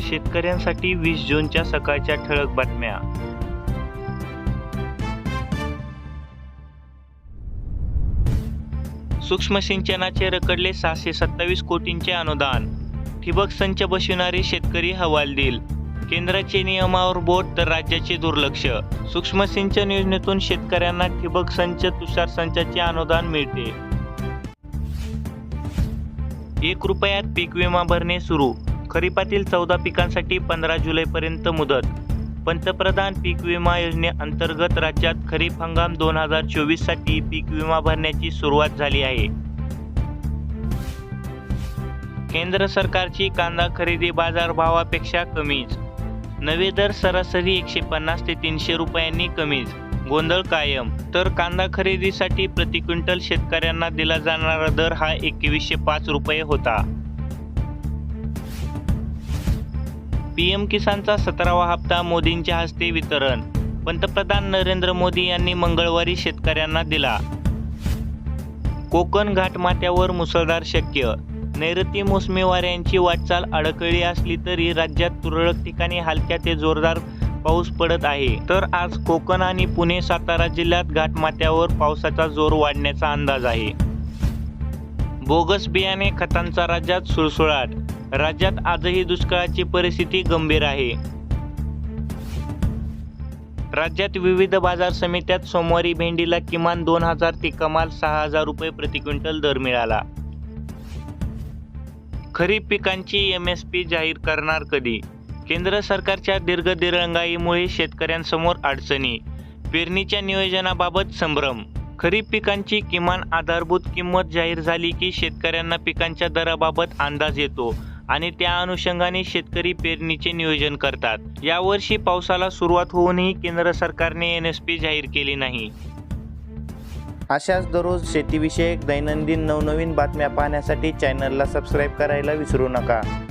शेतकऱ्यांसाठी वीस जूनच्या सकाळच्या ठळक बातम्या. सूक्ष्म सिंचनाचे रखडले सहाशे सत्तावीस कोटींचे अनुदान. ठिबक संच बसविणारे शेतकरी हवालदिल केंद्राचे नियमावर बोट तर राज्याचे दुर्लक्ष. सूक्ष्म सिंचन योजनेतून शेतकऱ्यांना ठिबक संच तुषार संचाचे अनुदान मिळते. एक रुपयात पीक विमा भरणे सुरू. खरीपातील चौदा पिकांसाठी पंधरा जुलैपर्यंत मुदत. पंतप्रधान पीक विमा योजनेअंतर्गत राज्यात खरीप हंगाम दोन हजार चोवीससाठी पीक विमा भरण्याची सुरुवात झाली आहे. केंद्र सरकारची कांदा खरेदी बाजारभावापेक्षा कमीच. नवे दर सरासरी एकशे पन्नास ते तीनशे रुपयांनी कमीच. गोंधळ कायम. तर कांदा खरेदीसाठी प्रति क्विंटल शेतकऱ्यांना दिला जाणारा दर हा एकवीसशे पाच रुपये होता. पीएम किसानचा सतरावा हप्ता मोदींच्या हस्ते वितरण पंतप्रधान नरेंद्र मोदी यांनी मंगळवारी शेतकऱ्यांना दिला. कोकण घाटमाथ्यावर मुसळधार शक्य नैऋती मोसमी वाऱ्यांची वाटचाल अडकळली असली तरी राज्यात तुरळक ठिकाणी हलक्या ते जोरदार पाऊस पडत आहे. तर आज कोकण आणि पुणे सातारा जिल्ह्यात घाटमाथ्यावर पावसाचा जोर वाढण्याचा अंदाज आहे. बोगस बियाणे खतांचा राज्यात सुळसुळाट राज्यात आजही दुष्काळाची परिस्थिती गंभीर आहे. राज्यात विविध बाजार समित्यात सोमवारी भेंडीला किमान दोन हजार ते कमाल सहा हजार रुपये प्रति क्विंटल दर मिळाला. खरीप पिकांची एम एस पी जाहीर करणार कधी? केंद्र सरकारच्या दीर्घ दिरंगाईमुळे शेतकऱ्यांसमोर अडचणी. पेरणीच्या नियोजनाबाबत संभ्रम. खरीप पिकांची किमान आधारभूत किंमत जाहीर झाली की शेतकऱ्यांना पिकांच्या दराबाबत अंदाज येतो. आणि त्या अनुषंगाने शेतकरी पेरणीचे नियोजन करतात. यावर्षी पावसाला सुरुवात होऊनही केंद्र सरकारने एन एस पी जाहीर केली नाही. अशाच दररोज शेतीविषयक दैनंदिन नवनवीन बातम्या पाहण्यासाठी चॅनलला सबस्क्राईब करायला विसरू नका.